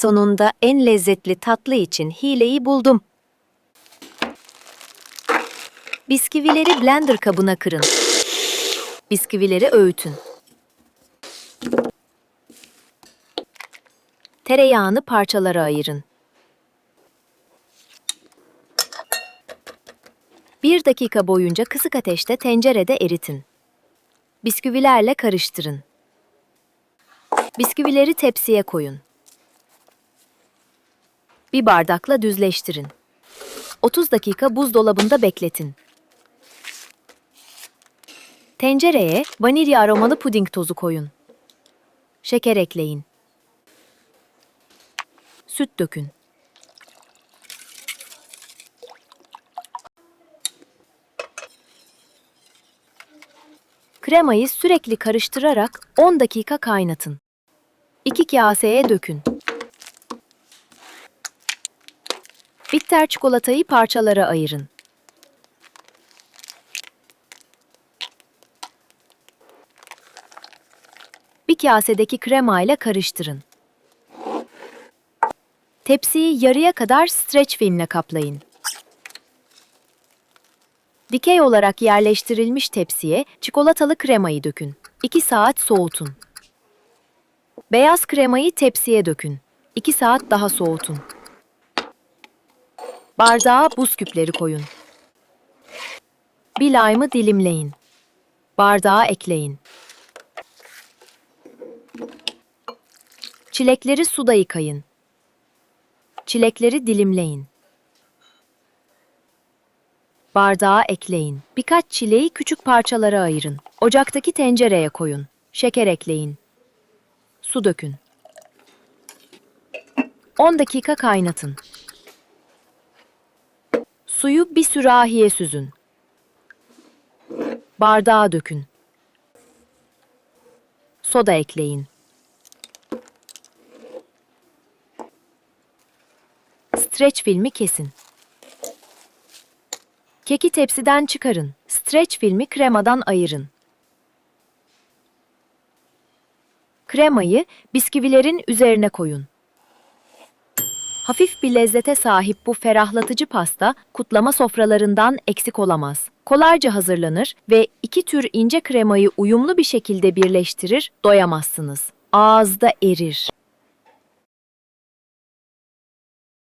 Sonunda en lezzetli tatlı için hileyi buldum. Bisküvileri blender kabına kırın. Bisküvileri öğütün. Tereyağını parçalara ayırın. Bir dakika boyunca kısık ateşte tencerede eritin. Bisküvilerle karıştırın. Bisküvileri tepsiye koyun. Bir bardakla düzleştirin. 30 dakika buzdolabında bekletin. Tencereye vanilya aromalı puding tozu koyun. Şeker ekleyin. Süt dökün. Kremayı sürekli karıştırarak 10 dakika kaynatın. 2 kaseye dökün. Bitter çikolatayı parçalara ayırın. Bir kasedeki krema ile karıştırın. Tepsiyi yarıya kadar streç filmle kaplayın. Dikey olarak yerleştirilmiş tepsiye çikolatalı kremayı dökün. 2 saat soğutun. Beyaz kremayı tepsiye dökün. 2 saat daha soğutun. Bardağa buz küpleri koyun. Bir lime'ı dilimleyin. Bardağa ekleyin. Çilekleri suda yıkayın. Çilekleri dilimleyin. Bardağa ekleyin. Birkaç çileği küçük parçalara ayırın. Ocaktaki tencereye koyun. Şeker ekleyin. Su dökün. 10 dakika kaynatın. Suyu bir sürahiye süzün. Bardağa dökün. Soda ekleyin. Streç filmi kesin. Keki tepsiden çıkarın. Streç filmi kremadan ayırın. Kremayı bisküvilerin üzerine koyun. Hafif bir lezzete sahip bu ferahlatıcı pasta kutlama sofralarından eksik olamaz. Kolayca hazırlanır ve iki tür ince kremayı uyumlu bir şekilde birleştirir, doyamazsınız. Ağızda erir.